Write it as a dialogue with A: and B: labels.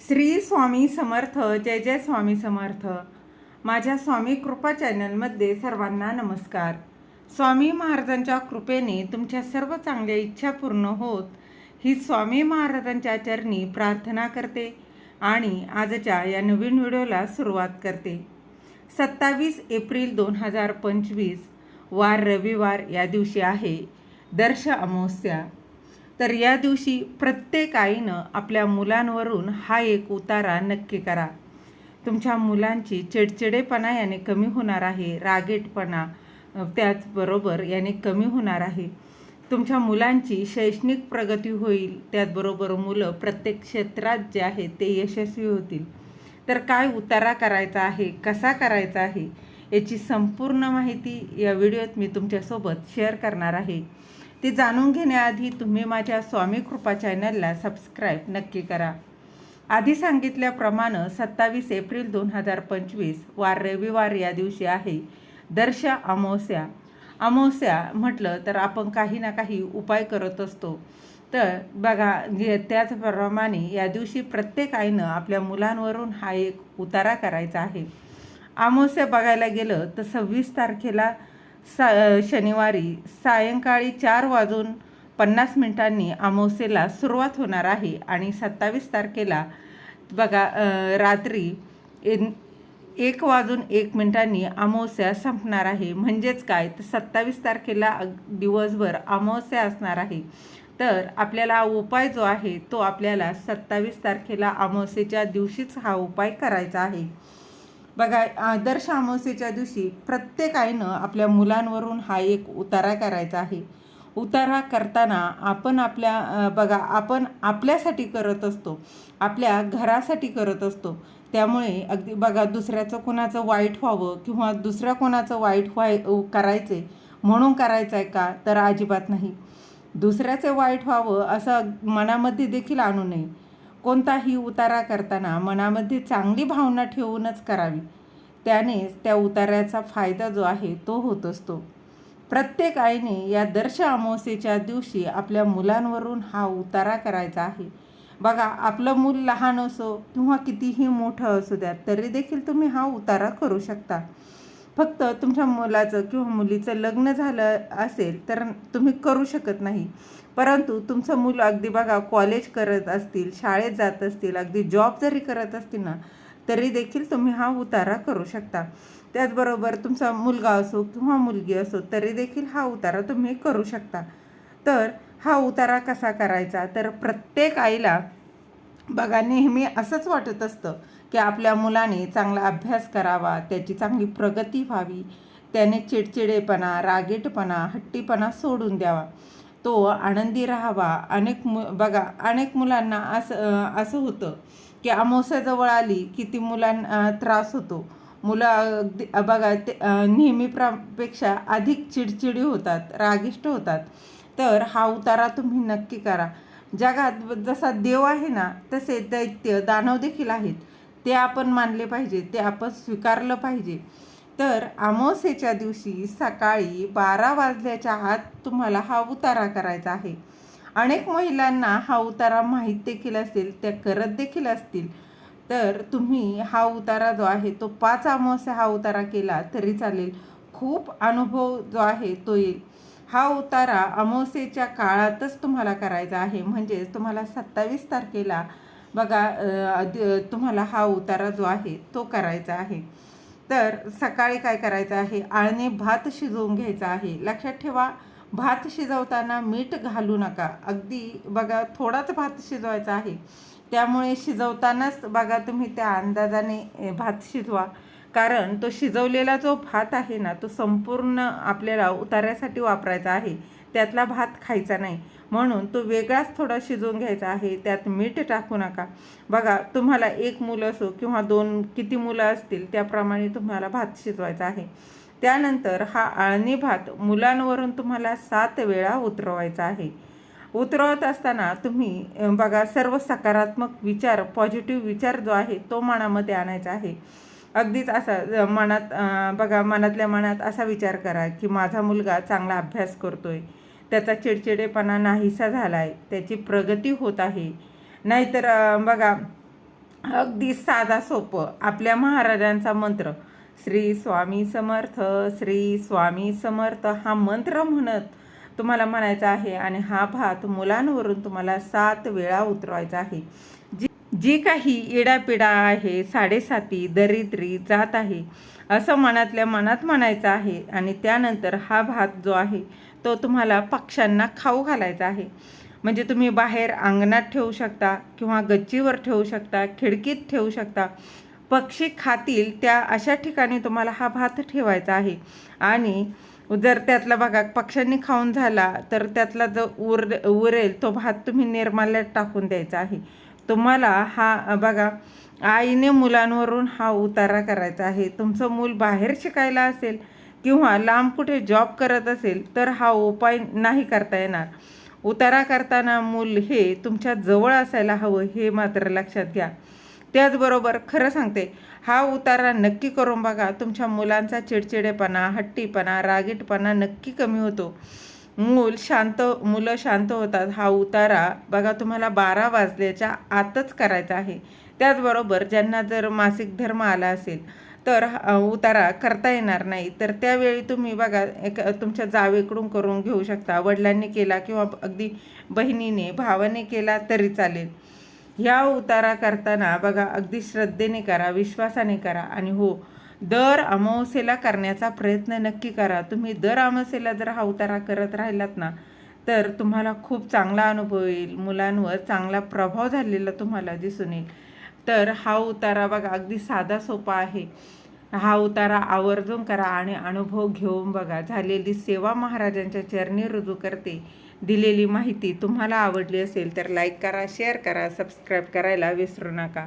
A: श्री स्वामी समर्थ जय जय स्वामी समर्थ. माझ्या स्वामी कृपा चॅनलमध्ये सर्वांना नमस्कार. स्वामी महाराजांच्या कृपेने तुमच्या सर्व चांगल्या इच्छा पूर्ण होत ही स्वामी महाराजांच्या चरणी प्रार्थना करते आणि आजच्या या नवीन व्हिडिओला सुरुवात करते. सत्तावीस एप्रिल दोन हजार पंचवीस वार रविवार या दिवशी आहे दर्श अमावस्या. तर या दिवशी प्रत्येक आईनं आपल्या मुलांवरून हा एक उतारा नक्की करा. तुमच्या मुलांची चिडचिडेपणा याने कमी होणार आहे रागेटपणा त्याचबरोबर याने कमी होणार आहे. तुमच्या मुलांची शैक्षणिक प्रगती होईल त्याचबरोबर मुलं प्रत्येक क्षेत्रात जे आहे ते यशस्वी होतील. तर काय उतारा करायचा आहे कसा करायचा आहे याची संपूर्ण माहिती या व्हिडिओत मी तुमच्यासोबत शेअर करणार आहे. ते जाणून घेण्याआधी तुम्ही माझ्या स्वामी कृपा चॅनलला सबस्क्राईब नक्की करा. आधी सांगितल्याप्रमाणे सत्तावीस एप्रिल दोन हजार पंचवीस वार रविवार या दिवशी आहे. दर्श अमावस्या. अमावस्या म्हटलं तर आपण काही ना काही उपाय करत असतो. तर बघा त्याचप्रमाणे या दिवशी प्रत्येक आईनं आपल्या मुलांवरून हा एक उतारा करायचा आहे. अमावस्या बघायला गेलं तर सव्वीस तारखेला सा शनिवारी सायंकाळी चार वाजून पन्नास मिनिटांनी अमावस्येला सुरुवात होणार आहे आणि सत्तावीस तारखेला बघा रात्री इन- एक वाजून एक मिनिटांनी अमावस्या संपणार आहे. म्हणजेच काय? तर सत्तावीस तारखेला दिवसभर अमावस्या असणार आहे. तर आपल्याला उपाय जो आहे तो आपल्याला सत्तावीस तारखेला अमावस्येच्या दिवशीच हा उपाय करायचा आहे. बघा आदर्श अमावस्येच्या दिवशी प्रत्येक आईनं आपल्या मुलांवरून हा एक उतारा करायचा आहे. उतारा करताना आपण आपल्या बघा आपण आपल्यासाठी करत असतो. आपल्या घरासाठी करत असतो. त्यामुळे अगदी बघा दुसऱ्याचं कोणाचं वाईट व्हावं किंवा दुसऱ्या कोणाचं वाईट व्हाय करायचे म्हणून करायचं आहे का तर अजिबात नाही. दुसऱ्याचे वाईट व्हावं असं मनामध्ये देखील आणू नये. कोणताही उतारा करताना मनामध्ये चांगली भावना ठेवूनच करावी. त्यानेच त्या उतार्याचा फायदा जो आहे तो होत असतो. प्रत्येक आईने या दर्श अमावस्येच्या दिवशी आपल्या मुलांवरून हा उतारा करायचा आहे. बघा आपलं मूल लहान असो किंवा कितीही मोठं असू द्या तरी देखील तुम्ही हा उतारा करू शकता. फक्त तुमच्या मुलाचं किंवा मुलीचं लग्न झालं असेल तर तुम्ही करू शकत नाही. परंतु तुमचं मूल अगदी बघा कॉलेज करत असतील शाळेत जात असतील अगदी जॉब जरी करत असतील ना तरी देखील तुम्ही हा उतारा करू शकता. त्याचबरोबर तुमचा मुलगा असो किंवा मुलगी असो तरी देखील हा उतारा तुम्ही करू शकता. तर हा उतारा कसा करायचा? तर प्रत्येक आईला बघा नेहमी असंच वाटत असतं की आपल्या मुलाने चांगला अभ्यास करावा त्याची चांगली प्रगती व्हावी त्याने चिडचिडेपणा रागीटपणा हट्टीपणा सोडून द्यावा. तो आनंदी राहावा. अनेक मु बघा अनेक मुलांना असं असं होतं की अमावस्याजवळ आली की ती मुलांना त्रास होतो. मुलं अगदी बघा ते अं, नेहमीप्रपेक्षा अधिक चिडचिडी होतात रागिष्ट होतात. तर हा उतारा तुम्ही नक्की करा. जगात जसा देव आहे ना तसे दैत्य दानव देखील आहेत. ते आपण मानले पाहिजे ते आपण स्वीकारलं पाहिजे. तर अमावस्येच्या दिवशी सकाळी बारा वाजल्याच्या आत तुम्हाला हा उतारा करायचा आहे. अनेक महिलांना हा उतारा माहीत देखील असेल त्या करत देखील असतील. तर तुम्ही हा उतारा जो आहे तो पाच अमावस्या हा उतारा केला तरी चालेल. खूप अनुभव जो आहे तो येईल. हा उतारा अमावस्येच्या काळातच तुम्हाला करायचा आहे. म्हणजेच तुम्हाला सत्तावीस तारखेला बघा तुम्हाला हा उतारा जो आहे तो करायचा आहे. तर सकाळी काय करायचं आहे? आळणे भात शिजवून घ्यायचा आहे. लक्षात ठेवा भात शिजवताना मीठ घालू नका. अगदी बघा थोडाच भात शिजवायचा आहे. त्यामुळे शिजवतानाच बघा तुम्ही त्या अंदाजाने भात शिजवा. कारण तो शिजवलेला जो भात आहे ना तो संपूर्ण आपल्याला उतार्यासाठी वापरायचा आहे. त्यातला भात खायचा नाही. म्हणून तो वेगळाच थोडा शिजवून घ्यायचा आहे. त्यात मीठ टाकू नका. बघा तुम्हाला एक मुलं असो किंवा दोन किती मुलं असतील त्याप्रमाणे तुम्हाला भात शिजवायचा आहे. त्यानंतर हा आळणी भात मुलांवरून तुम्हाला सात वेळा उतरवायचा आहे. उतरवत असताना तुम्ही बघा सर्व सकारात्मक विचार पॉझिटिव्ह विचार जो आहे तो मनामध्ये आणायचा आहे. अगदीच असा मनात बघा मनातल्या मनात असा विचार करा की माझा मुलगा चांगला अभ्यास करतो आहे त्याचा चिडचिडेपणा नाहीसा झाला आहे त्याची प्रगती होत आहे. नाहीतर बघा अगदी साधा सोपं आपल्या महाराजांचा मंत्र श्री स्वामी समर्थ श्री स्वामी समर्थ हा मंत्र म्हणत तुम्हाला म्हणायचा आहे आणि हा भात मुलांवरून तुम्हाला सात वेळा उतरवायचा आहे. जी जी काही इडापिडा आहे साडेसाती दरिद्री जात आहे असं मनातल्या मनात म्हणायचं आहे आणि त्यानंतर हा भात जो आहे तो तुम्हाला पक्ष्यांना खाऊ घालायचा आहे. म्हणजे तुम्ही बाहेर अंगणात ठेवू शकता किंवा गच्चीवर ठेवू शकता खिडकीत ठेवू शकता. पक्षी खातील त्या अशा ठिकाणी तुम्हाला हा भात ठेवायचा आहे. आणि जर त्यातला बघा पक्ष्यांनी खाऊन झाला तर त्यातला जो उर उरेल तो भात तुम्ही निर्माल्यात टाकून द्यायचा आहे. तुम्हाला हा बघा आईने मुलांवरून हा उतारा करायचा आहे. तुमचं मूल बाहेर शिकायला असेल किंवा लांब कुठे जॉब करत असेल तर हा उपाय नाही करता येणार. उतारा करताना मूल हे तुमच्या जवळ असायला हवं हे मात्र लक्षात घ्या. त्याचबरोबर खरं सांगते हा उतारा नक्की करून बघा. तुमच्या मुलांचा चिडचिडेपणा हट्टीपणा रागीटपणा नक्की कमी होतो. मूल शांत मुलं शांत होतात हा उतारा बघा तुम्हाला बारा वाजल्याच्या आतच करायचा आहे. त्याचबरोबर ज्यांना जर मासिक धर्म आला असेल तर उतारा करता येणार नाही. तर त्यावेळी तुम्ही बघा एक तुमच्या जावेकडून करून घेऊ शकता. वडिलांनी केला किंवा अगदी बहिणीने भावाने केला तरी चालेल. ह्या उतारा करताना बघा अगदी श्रद्धेने करा विश्वासाने करा. आणि हो दर अमावस्येला करण्याचा प्रयत्न नक्की करा. तुम्ही दर अमावस्येला जर हा उतारा करत राहिलात ना तर तुम्हाला खूप चांगला अनुभव येईल. मुलांवर चांगला प्रभाव झालेला तुम्हाला दिसून येईल. तर हा उतारा बघा अगदी साधा सोपा आहे. हा उतारा आवर्जून करा आणि अनुभव घेऊन बघा. झालेली सेवा महाराजांच्या चरणी रुजू करते. दिलेली माहिती तुम्हाला आवडली असेल तर लाईक करा शेअर करा सबस्क्राईब करायला विसरू नका.